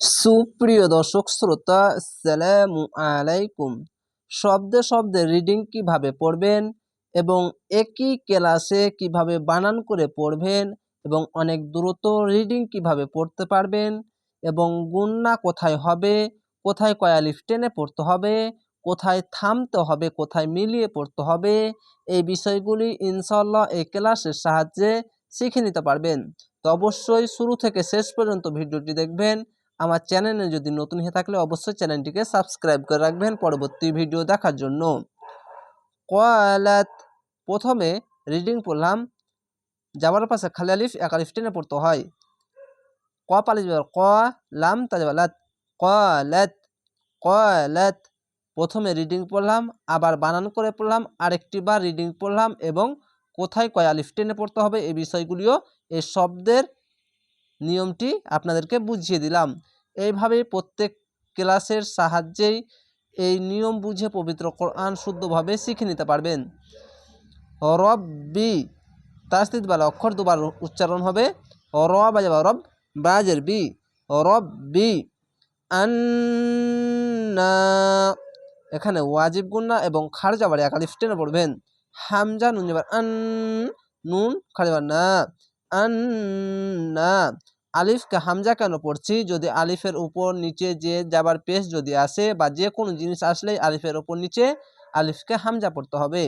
সুপ্রিয় দর্শক শ্রোতা, সালামু আলাইকুম। শব্দে শব্দে রিডিং কীভাবে পড়বেন এবং একই ক্লাসে কীভাবে বানান করে পড়বেন এবং অনেক দ্রুত রিডিং কীভাবে পড়তে পারবেন এবং গুন্না কোথায় হবে, কোথায় কয়ালিফ টেনে পড়তে হবে, কোথায় থামতে হবে, কোথায় মিলিয়ে পড়তে হবে, এই বিষয়গুলি ইনশাল্লাহ এই ক্লাসের সাহায্যে শিখে নিতে পারবেন। তো অবশ্যই শুরু থেকে শেষ পর্যন্ত ভিডিওটি দেখবেন। আমার চ্যানেলে যদি নতুন হয়ে থাকলে অবশ্যই চ্যানেলটিকে সাবস্ক্রাইব করে রাখবেন পরবর্তী ভিডিও দেখার জন্য। কয়ালাত, প্রথমে রিডিং পড়লাম। যাবার পাশে খালি আলিফ, এক আলিফ টেনে পড়তে হয়। ক পালি ক, লাম তাজবালাত কয়ালাত কয়ালাত, প্রথমে রিডিং পড়লাম, আবার বানান করে পড়লাম, আরেকটি বার রিডিং পড়লাম এবং কোথায় কয় আলিফ টেনে পড়তে হবে এই বিষয়গুলিও এই শব্দের নিয়মটি আপনাদেরকে বুঝিয়ে দিলাম। এইভাবেই প্রত্যেক ক্লাসের সাহায্যেই এই নিয়ম বুঝে পবিত্র কোরআন শুদ্ধভাবে শিখে নিতে পারবেন। রব বি তাস্তিদ বালা অক্ষর দুবার উচ্চারণ হবে। র বাজাবা রব বাজের বি। রব্বি আন্না। এখানে ওয়াজিব গুন্না এবং খারজা বাড়ি একালিফ টেনে পড়বেন। হামজা, নুন আন, নুন খারজাবার না। আন্না। আলিফকে হামজা কেন পড়ছি? যদি আলিফের উপর নিচে যে যাবার পেশ যদি আসে বা যে কোনো জিনিস আসলেই আলিফের উপর নিচে আলিফকে হামজা পড়তে হবে।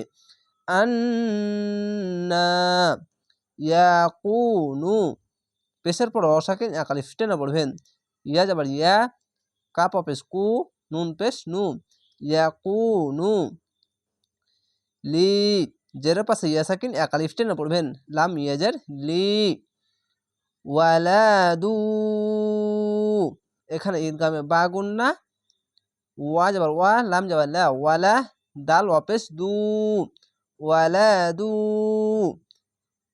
ইয়াকুনু পেশের পর অসাকিন এক আলিফ টেনে পড়বেন। ইয়া যাবার ইয়া, কাপ পেশ কু, নুন পেশ নু। ইয়াকুনু লি জেরের পাশে ইয়া সাকিন এক আলিফ টেনে পড়বেন। লাম ইয়াজের লি। ওয়ালাদু, এখানে ঈদগামে বা গুন্না ওয়া যাবার, ওয়া, লাম যাবার, লা, ওয়ালা, দাল ওয়াপেস, দু, ওয়ালাদু।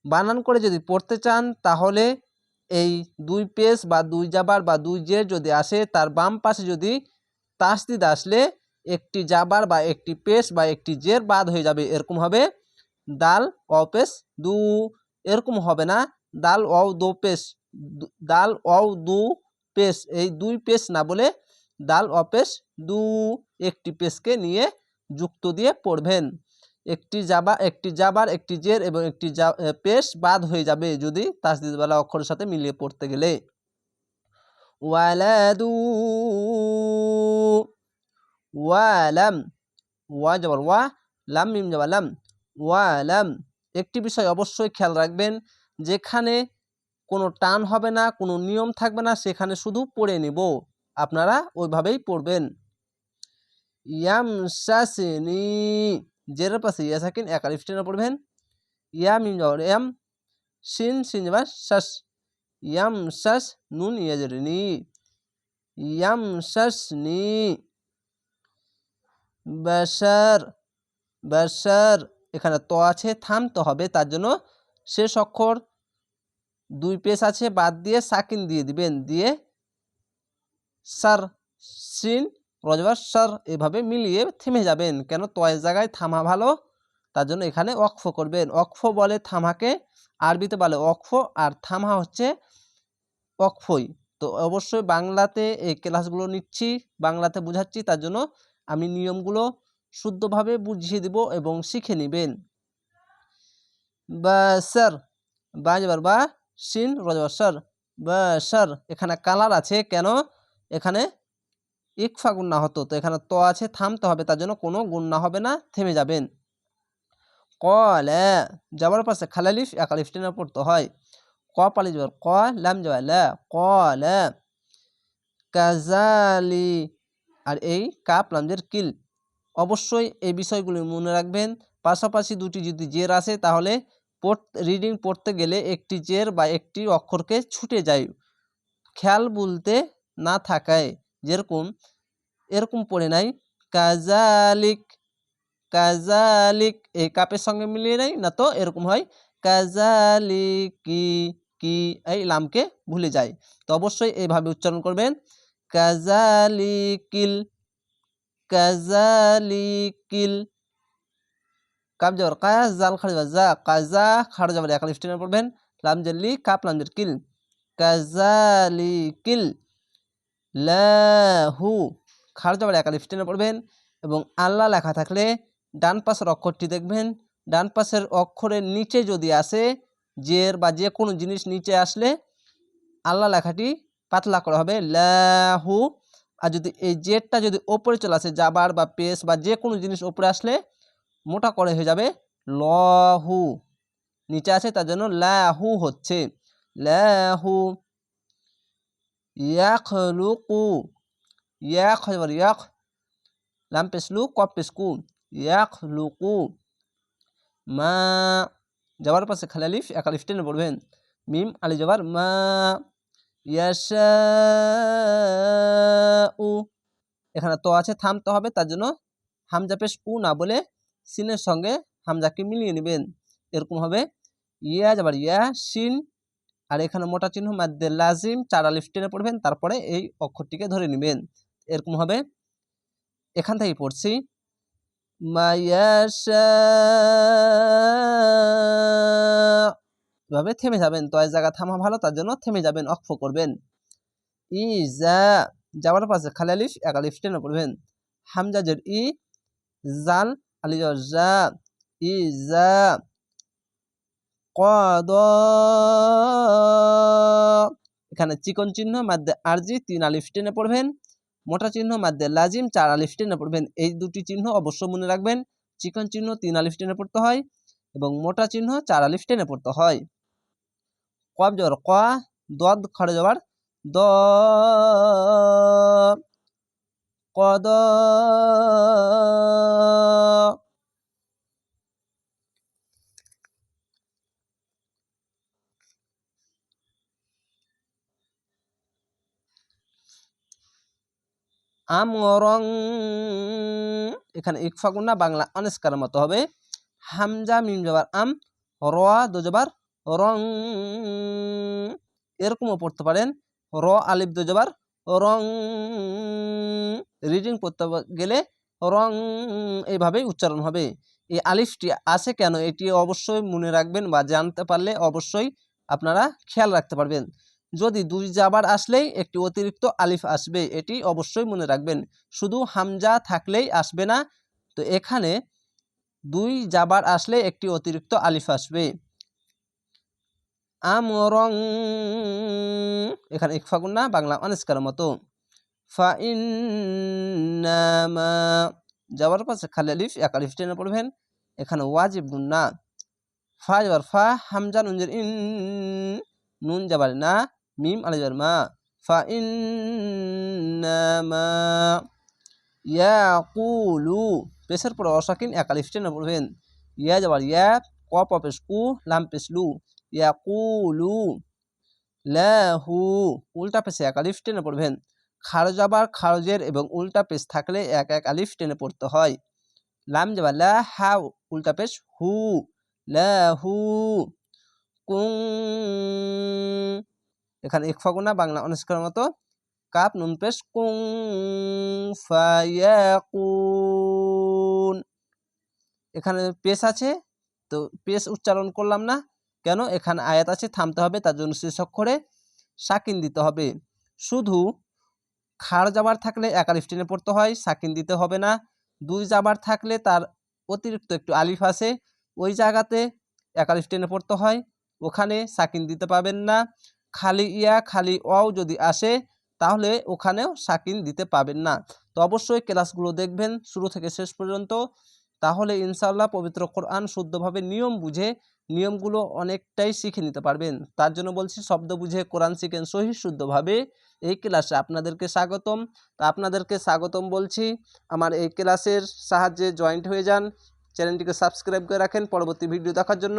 বানান করে যদি পড়তে চান, তাহলে এই দুই পেস বা দুই জাবার বা দুই জের যদি আসে, তার বাম পাশে যদি তাসদিদ আসলে একটি জাবার বা একটি পেস বা একটি জের বাদ হয়ে যাবে, এরকম হবে, দাল অপেস দু, এরকম হবে না দাল অও দো পেশ দাল অও দু পেশ, এই দুই পেশ না বলে দাল অপেশ দু একটি পেশকে নিয়ে যুক্ত দিয়ে পড়বেন। একটি জাবা, একটি জাবার, একটি জের এবং একটি পেশ বাদ হয়ে যাবে যদি তাসদিদওয়ালা অক্ষরের সাথে মিলিয়ে পড়তে গেলে। ওয়ালাদু, ওয়ালাম, ওয়া যাবার ওয়া, লাম, মিম যাবার লাম, ওয়ালাম। একটি বিষয় অবশ্যই খেয়াল রাখবেন যেখানে কোনো টান হবে না, কোনো নিয়ম থাকবে না, সেখানে শুধু পড়ে নিব। আপনারা ওইভাবেই পড়বেন। ইয়াম শাসিনী জেরের পাশে, ইয়া সাকিন, এক আলিফ টেনে পড়বেন। ইয়াম এম সিন সিন যাবার শাস ইয়াম শাস নুন ইয়াজরিনি ইয়াম শাসনি বাসার বাসার এখানে ত আছে থামতে হবে, তার জন্য শেষ অক্ষর দুই পেশ আছে, বাদ দিয়ে সাকিন দিয়ে দিবেন। দিয়ে সার সিন, রজবার সার এভাবে মিলিয়ে থেমে যাবেন। কেন? তয়ের জায়গায় থামা ভালো, তার জন্য এখানে অক্ফ করবেন। অক্ফ বলে থামাকে, আরবিতে বলে অক্ফ আর থামা হচ্ছে অক্ফই তো অবশ্যই বাংলাতে এই ক্লাসগুলো নিচ্ছি, বাংলাতে বুঝাচ্ছি, তার জন্য আমি নিয়মগুলো শুদ্ধভাবে বুঝিয়ে দিব এবং শিখে নেবেন। বা স্যার বা সিন রজবসর বসর। এখানে কালার আছে কেন? এখানে ইকফা গুন্না হতো, তো এখানে ত আছে, থামতে হবে, তার জন্য কোনো গুন্না হবে না, থেমে যাবেন। কল যাবার পাশে খালালিফ একালিফ টেনে পড়তে হয়। ক পালি যাবার ক, লাম যাবার ল, কল। কাজালি, আর এই কাপ, লামজের কিল। অবশ্যই এই বিষয়গুলি মনে রাখবেন। পাশাপাশি দুটি যদি জের আসে, তাহলে রিডিং পড়তে গেলে একটি জের বা একটি অক্ষরকে ছুটে যায়। খেয়াল বলতে না থাকায় যেরকম, এরকম পড়ে নাই, কাজালিক কাজালিক এই কাপের সঙ্গে মিলিয়ে নেয়, না তো এরকম হয়, কাজালিকি কি এই লামকে ভুলে যায়। তো অবশ্যই এইভাবে উচ্চারণ করবেন, কাজালিকিল কাজালিকিল যাবার কাজ জাল খাড়ি যা কাজা খাড় যাবার এক লিফ পড়বেন লাম জেলি কাপ লাম জের কিল। কাজালি কিল লাহু খার জবর একালিফ টেনে পড়বেন এবং আল্লাহ লেখা থাকলে ডান পাশের অক্ষরটি দেখবেন। ডান পাশের অক্ষরের নিচে যদি আসে, জের বা যে কোনো জিনিস নিচে আসলে, আল্লাহ লেখাটি পাতলা করা হবে লাহু আর যদি এই জেরটা যদি ওপরে চলে আসে, জাবার বা পেস বা যে কোনো জিনিস ওপরে আসলে মোটা করে হয়ে যাবে লহু নিচে আছে, তার জন্য লাহু হচ্ছে। লাহু ইয়াখলুকু। ইয়াখ এবার ইয়াখ। লাম পেসলু, কপ পেসকু। ইয়াখলুকু। মা। যাওয়ার পাশে খালি আলিফ, এক আলিফ টেনে পড়বেন। মিম, আলি যাবার মা। ইয়াশাউ। এখানে তো আছে থামতে হবে, তার জন্য হামজা পেশ উ না বলে সিনের সঙ্গে হামজাকে মিলিয়ে নেবেন। এরকম হবে, ইয়া যাবার ইয়া, সিন, আর এখানে মোটা চিহ্ন মাদ্দে লাজিম, চার আলিফ টেনে পড়বেন, তারপরে এই অক্ষরটিকে ধরে নেবেন। এরকম হবে, এখান থেকে পড়ছি মায়াশা এভাবে থেমে যাবেন। তো জায়গা থামা ভালো, তার জন্য থেমে যাবেন, অক্ষ করবেন। ই যা যাওয়ার পাশে খালি আলিফ, এক আলিফ টেনে পড়বেন। হামজাজের ই, জাল আলি জা ইজা কদ এখানে চিকন চিহ্ন মাদ্দে আরজি তিন আলিফ টেনে পড়বেন। মোটা চিহ্ন মাদ্দে লাজিম চার আলিফ টেনে পড়বেন। এই দুটি চিহ্ন অবশ্য মনে রাখবেন, চিকন চিহ্ন তিন আলিফ টেনে পড়তে হয় এবং মোটা চিহ্ন চার আলিফ টেনে পড়তে হয়। কব জবর ক দদ খড়ে যাবার দ কদ আমরং। এখানে ইকফা গুন্না বাংলা অনেস্কার মতো হবে। হামজা, মিম জবার আম, র দোজবার রং। এরকমও পড়তে পারেন। র, আলিফ দোজবার রং। রিডিং পড়তে গেলে রং এইভাবেই উচ্চারণ হবে। এই আলিফটি আছে কেন? এটি অবশ্যই মনে রাখবেন বা জানতে পারলে অবশ্যই আপনারা খেয়াল রাখতে পারবেন। যদি দুই জাবার আসলেই একটি অতিরিক্ত আলিফ আসবে, এটি অবশ্যই মনে রাখবেন। শুধু হামজা থাকলেই আসবে না। তো এখানে দুই জাবার আসলে একটি অতিরিক্ত আলিফ আসবে। আমরং, এখানে ইকফাগুন্না বাংলা অনেস্কার মতো। যাওয়ার পাশে খালি আলিফ, এক আলিফ টেনে পড়বেন, এখানে ওয়াজিব গুন্না ফা যাবার ফা, হামজা নুনজের ইন, নুন যাবার না। মিম আলি যাবার মা ফা ইয়াকুলু পেশের পরে অসাকিন এক আলিফ টেনে পড়বেন ইয়া যাবার ইয়া ক পেশ কু লাম পেশ লু ইয়াকুলু লাহু উল্টা পেশে এক আলিফ টেনে পড়বেন খারজ আবার খারজের এবং উল্টা পেশ থাকলে এক এক আলিফ টেনে পড়তে হয় লাম যাবার লা হা উল্টা পেশ হু লাহু কুং এখানে এক ইকফাগুনা বাংলা অনুষ্কার মতো কাপ, নুন পেশ কুং এখানে পেশ আছে, তো পেশ উচ্চারণ করলাম না, কেন? এখানে আয়াত আছে, থামতে হবে, তার জন্য শেষ অক্ষরে সাকিন দিতে হবে। শুধু খাড় যাবার থাকলে একালিফ টেনে পড়তে হয়, সাকিন দিতে হবে না। দুই যাবার থাকলে তার অতিরিক্ত একটু আলিফ আছে, ওই জায়গাতে একালিফ টেনে পড়তে হয়, ওখানে সাকিন দিতে পাবেন না। খালি ইয়া, খালি অও যদি আসে, তাহলে ওখানেও সাকিন দিতে পাবেন না। তো অবশ্যই ক্লাসগুলো দেখবেন, শুরু থেকে শেষ পর্যন্ত। তাহলে ইনশাল্লাহ পবিত্র কোরআন শুদ্ধভাবে নিয়ম বুঝে, নিয়মগুলো অনেকটাই শিখে নিতে পারবেন। তার জন্য বলছি, শব্দ বুঝে কোরআন শিখেন সহি শুদ্ধভাবে। এই ক্লাসে আপনাদেরকে স্বাগতম। তা আপনাদেরকে স্বাগতম বলছি, আমার এই ক্লাসের সাহায্যে জয়েন্ট হয়ে যান। চ্যানেলটিকে সাবস্ক্রাইব করে রাখেন পরবর্তী ভিডিও দেখার জন্য।